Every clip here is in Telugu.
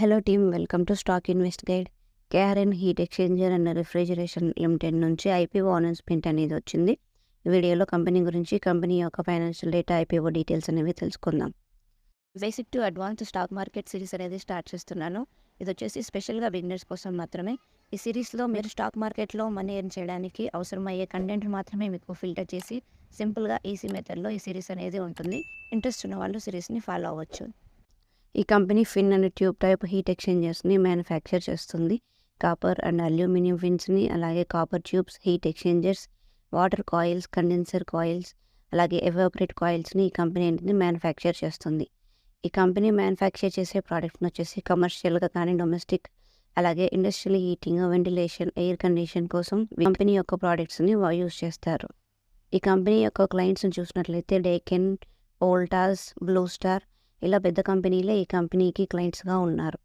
Hello team welcome to stock invest guide KRN heat exchanger and refrigeration limited నుంచి ఐపీఓ అనౌన్స్మెంట్ అనేది వచ్చింది. వీడియోలో కంపెనీ గురించి కంపెనీ యొక్క ఫైనాన్షియల్ డేటా ఐపీఓ డీటెయిల్స్ అనేవి తెలుసుకుందాం. Basic to advance stock market series అనేది స్టార్ట్ చేస్తున్నాను. ఇది వచ్చేసి స్పెషల్గా బిగినర్స్ కోసం మాత్రమే. ఈ సిరీస్లో మీరు స్టాక్ మార్కెట్లో మనీ ఎర్న్ చేయడానికి అవసరమయ్యే కంటెంట్ మాత్రమే మీకు ఫిల్టర్ చేసి సింపుల్గా ఈసీ మెథడ్లో ఈ సిరీస్ అనేది ఉంటుంది. ఇంట్రెస్ట్ ఉన్న వాళ్ళు సిరీస్ని ఫాలో అవ్వచ్చు. ఈ company fin and tube type heat ఎక్స్చేంజర్స్ని manufacture చేస్తుంది. కాపర్ అండ్ అల్యూమినియం ఫిన్స్ని అలాగే copper tubes heat exchangers water coils condenser coils అలాగే ఎవాపరేట్ కాయిల్స్ని ఈ కంపెనీ ఏంటిది మ్యానుఫ్యాక్చర్ చేస్తుంది. ఈ కంపెనీ మ్యానుఫ్యాక్చర్ చేసే ప్రోడక్ట్ని వచ్చేసి కమర్షియల్గా కానీ డొమెస్టిక్ అలాగే industrial heating ventilation air condition కోసం కంపెనీ యొక్క ప్రోడక్ట్స్ని యూజ్ చేస్తారు. ఈ కంపెనీ యొక్క క్లయింట్స్ని చూసినట్లయితే డేకెన్ ఓల్టాస్ బ్లూ స్టార్ ఇలా పెద్ద కంపెనీలే ఈ కంపెనీకి క్లయింట్స్గా ఉన్నారు.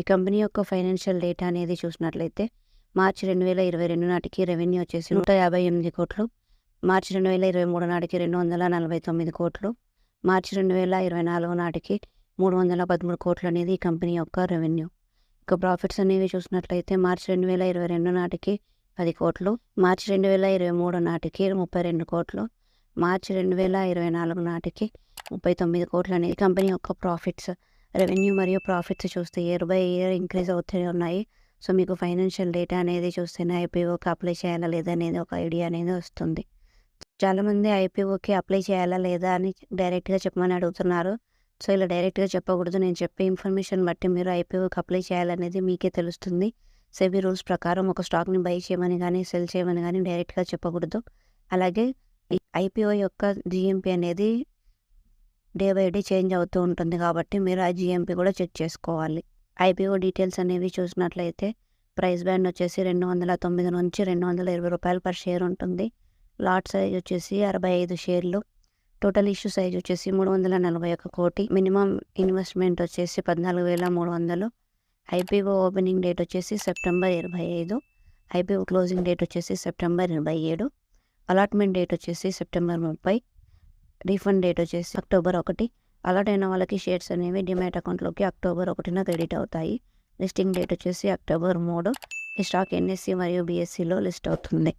ఈ కంపెనీ యొక్క ఫైనాన్షియల్ డేటా అనేది చూసినట్లయితే మార్చి రెండు వేల ఇరవై రెండు నాటికి రెవెన్యూ వచ్చేసి నూట యాభై ఎనిమిది కోట్లు మార్చి రెండు వేల ఇరవై మూడు నాటికి రెండు వందల నలభై తొమ్మిది కోట్లు మార్చి రెండు వేల ఇరవై నాలుగు నాటికి మూడు వందల పదమూడు కోట్లు అనేది ఈ కంపెనీ యొక్క రెవెన్యూ. ఇక ప్రాఫిట్స్ అనేవి చూసినట్లయితే మార్చి రెండు వేల ఇరవై రెండు నాటికి పది కోట్లు మార్చి రెండు వేల ఇరవై మూడు నాటికి ముప్పై రెండు కోట్లు మార్చి రెండు వేల ఇరవై నాలుగు నాటికి ముప్పై తొమ్మిది కోట్లు అనేది కంపెనీ యొక్క ప్రాఫిట్స్ రెవెన్యూ మరియు ప్రాఫిట్స్ చూస్తే ఇయర్ బై ఇయర్ ఇంక్రీజ్ అవుతూనే ఉన్నాయి. సో మీకు ఫైనాన్షియల్ డేటా అనేది చూస్తేనే ఐపీఓకి అప్లై చేయాలా లేదా అనేది ఒక ఐడియా అనేది వస్తుంది. చాలామంది ఐపీఓకి అప్లై చేయాలా లేదా అని డైరెక్ట్గా చెప్పమని అడుగుతున్నారు. సో ఇలా డైరెక్ట్గా చెప్పకూడదు. నేను చెప్పే ఇన్ఫర్మేషన్ బట్టి మీరు ఐపీఓకి అప్లై చేయాలనేది మీకే తెలుస్తుంది. సెబీ రూల్స్ ప్రకారం ఒక స్టాక్ని బై చేయమని కానీ సెల్ చేయమని కానీ డైరెక్ట్గా చెప్పకూడదు. అలాగే ఐపీఓ యొక్క జిఎంపీ అనేది డే బై డే చేంజ్ అవుతూ ఉంటుంది కాబట్టి మీరు ఆ జిఎంపి కూడా చెక్ చేసుకోవాలి. ఐపీఓ డీటెయిల్స్ అనేవి చూసినట్లయితే ప్రైస్ బ్యాండ్ వచ్చేసి రెండు వందల తొమ్మిది నుంచి రెండు వందల ఇరవై రూపాయలు పర్ షేర్ ఉంటుంది. లాట్ సైజ్ వచ్చేసి అరవై ఐదు షేర్లు. టోటల్ ఇష్యూ సైజ్ వచ్చేసి మూడు వందల నలభై ఒక కోటి. మినిమం ఇన్వెస్ట్మెంట్ వచ్చేసి పద్నాలుగు వేల మూడు వందలు. ఐపీఓ ఓపెనింగ్ డేట్ వచ్చేసి సెప్టెంబర్ ఇరవై ఐదు. ఐపీఓ క్లోజింగ్ డేట్ వచ్చేసి సెప్టెంబర్ ఇరవై ఏడు. అలాట్మెంట్ డేట్ వచ్చేసి సెప్టెంబర్ ముప్పై రీఫండ్ డేట్ వచ్చేసి అక్టోబర్ ఒకటి. అలాట్ అయిన వాళ్ళకి షేర్స్ అనేవి డిమాట్ అకౌంట్లోకి అక్టోబర్ ఒకటిన క్రెడిట్ అవుతాయి. లిస్టింగ్ డేట్ వచ్చేసి అక్టోబర్ మూడు. ఈ స్టాక్ ఎన్ఎస్సి మరియు బీఎస్సీలో లిస్ట్ అవుతుంది.